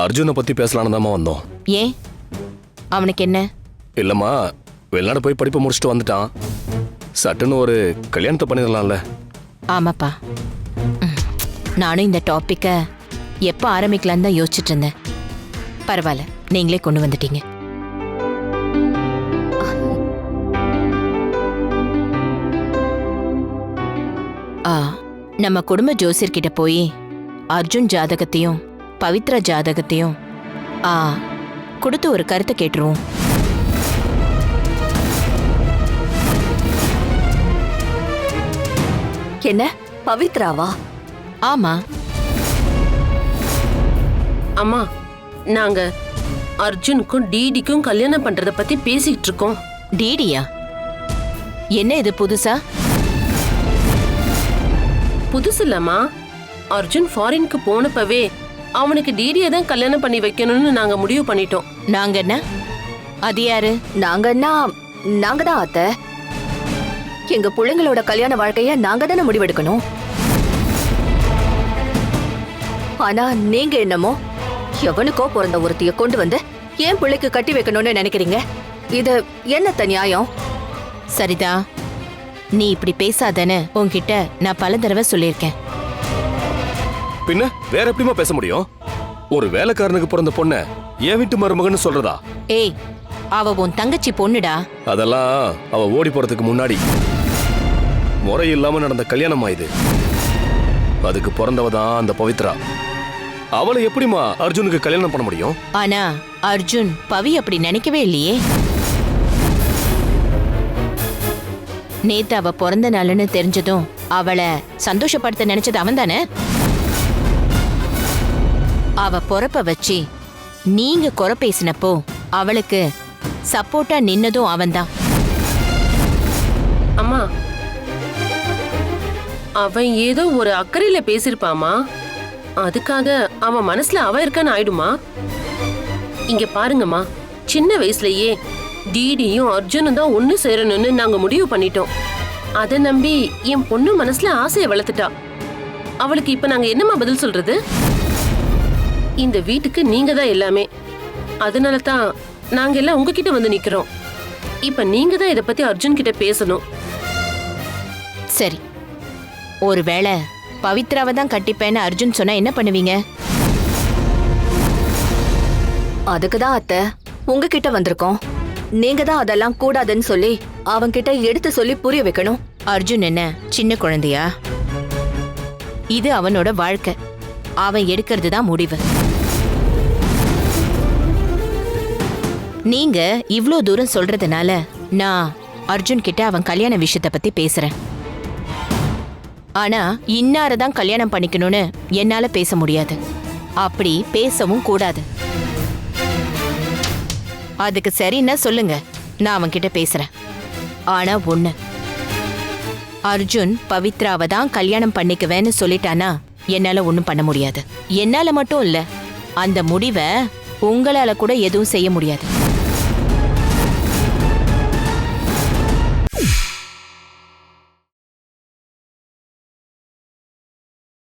அர்ஜுனை பத்தி பேசலான்னு தாம்மா வந்தோம். ஏன்? அவனுக்கு என்ன? இல்லம்மா வெளிநாடு போய் படிப்பை முடிச்சுட்டு வந்துட்டான். சட்டுன்னு ஒரு கல்யாணத்தை பண்ணிடலாம்ல. ஆமாப்பா. நானும் இந்த டாப்பிக்கை எப்போ ஆரம்பிக்கலான்னு தான் யோசிச்சுட்டு இருந்தேன் பரவாயில்ல நீங்களே கொண்டு வந்துட்டீங்க. ஆ நம்ம குடும்ப ஜோசியர்கிட்ட போய் அர்ஜுன் ஜாதகத்தையும் பவித்ரா ஜாதகத்தையும் ஆ கொடுத்து ஒரு கருத்தை கேட்டுருவோம். என்ன? பவித்ராவா? ஆமா. அம்மா நாங்க அர்ஜுனுக்கும் டிடிக்கும் கல்யாணம் பண்றத பத்தி பேசிட்டு இருக்கோம் டிடியா? என்ன இது புதுசா? புதுசு இல்லம்மா அர்ஜுன் ஃபாரினுக்கு போனப்பவே அவனுக்கு டிடியை தான் கல்யாணம் பண்ணி வைக்கணும்னு நாங்க முடிவு பண்ணிட்டோம். நாங்க என்ன? அது யாரு? நாங்கன்னா நாங்க தான் அத்தை. எங்க பிள்ளைங்களோட கல்யாண வாழ்க்கைய நாங்க தானே முடிவெடுக்கணும்? ஆனா நீங்க என்னமோ? எவனுக்கோ பிறந்த ஒருத்திய கொண்டு வந்து ஏன் பிள்ளைக்கு கட்டி வைக்கணும்னு நினைக்கிறீங்க? இது என்னத்த நியாயம்? சரிதா நீ இப்படி பேசாதன்னு உன்கிட்ட நான் பல தடவை சொல்லியிருக்கேன். பின்ன வேற எப்படிம்மா பேச முடியும்? ஒரு வேலைக்காரனுக்கு பிறந்த பொண்ண என் வீட்டு மருமகன்னு சொல்றதா? ஏய் அவ உன் தங்கச்சி பொண்ணுடா. அதெல்லாம் அவ ஓடி போறதுக்கு முன்னாடி. முறை இல்லாம நடந்த கல்யாணமா இது? அதுக்கு பிறந்தவ தான் அந்த பவித்ரா. அவளை எப்படிம்மா அர்ஜுனுக்கு கல்யாணம் பண்ண முடியும்? ஆனா அர்ஜுன் பவி அப்படி நினைக்கவே இல்லையே. நேத்து அவ பிறந்த நாளுன்னு தெரிஞ்சதும் அவளை சந்தோஷப்படுத்த நினைச்சது அவன் தானே அவ பொறப்ப வச்சு நீங்க குறை பேசினப்போ அவளுக்கு சப்போர்ட்டா நின்னதும் அவன்தான். அம்மா அவன் ஏதோ ஒரு அக்கறையில பேசிருப்பாமா அதுக்காக அவன் மனசுல அவ இருக்கான்னு ஆயிடுமா? இங்க பாருங்கம்மா சின்ன வயசுலயே டிடியும் அர்ஜுனும் தான் ஒண்ணு சேரணும்னு நாங்க முடிவு பண்ணிட்டோம். அதை நம்பி என் பொண்ணு மனசுல ஆசையை வளர்த்துட்டா. அவளுக்கு இப்ப நாங்க என்னம்மா பதில் சொல்றது? இந்த வீட்டுக்கு நீங்க தான் எல்லாமே. அதனால தான் நாங்க எல்லாம் உங்ககிட்ட வந்து நிக்கிறோம். இப்ப நீங்க தான் இத பத்தி அர்ஜுன் கிட்ட பேசணும். சரி. ஒருவேளை பவித்ராவை தான் கட்டிப்பேன்னு அர்ஜுன் சொன்னா என்ன பண்ணுவீங்க? அதுக்கு தான் அத்தை உங்ககிட்ட வந்திருக்கோம். நீங்க தான் அதெல்லாம் கூடாதுன்னு சொல்லி அவன்கிட்ட எடுத்து சொல்லி புரிய வைக்கணும். அர்ஜுன் என்ன சின்ன குழந்தையா? இது அவனோட வாழ்க்கை. அவன் எடுக்கிறது தான் முடிவு. நீங்க இவ்ளோ தூரம் சொல்றதுனால நான் அர்ஜுன் கிட்ட அவன் கல்யாண விஷயத்த பத்தி பேசுறேன். ஆனா இன்னார தான் கல்யாணம் பண்ணிக்கணும்னு என்னால பேச முடியாது. அப்படி பேசவும் கூடாது. அதுக்கு சரின்னா சொல்லுங்க நான் அவன் கிட்ட பேசுறேன். ஆனா ஒண்ணு. அர்ஜுன் பவித்ராவை தான் கல்யாணம் பண்ணிக்குவேன்னு சொல்லிட்டானா என்னால ஒன்றும் பண்ண முடியாது. என்னால மட்டும் இல்ல அந்த முடிவை உங்களால கூட எதுவும் செய்ய முடியாது.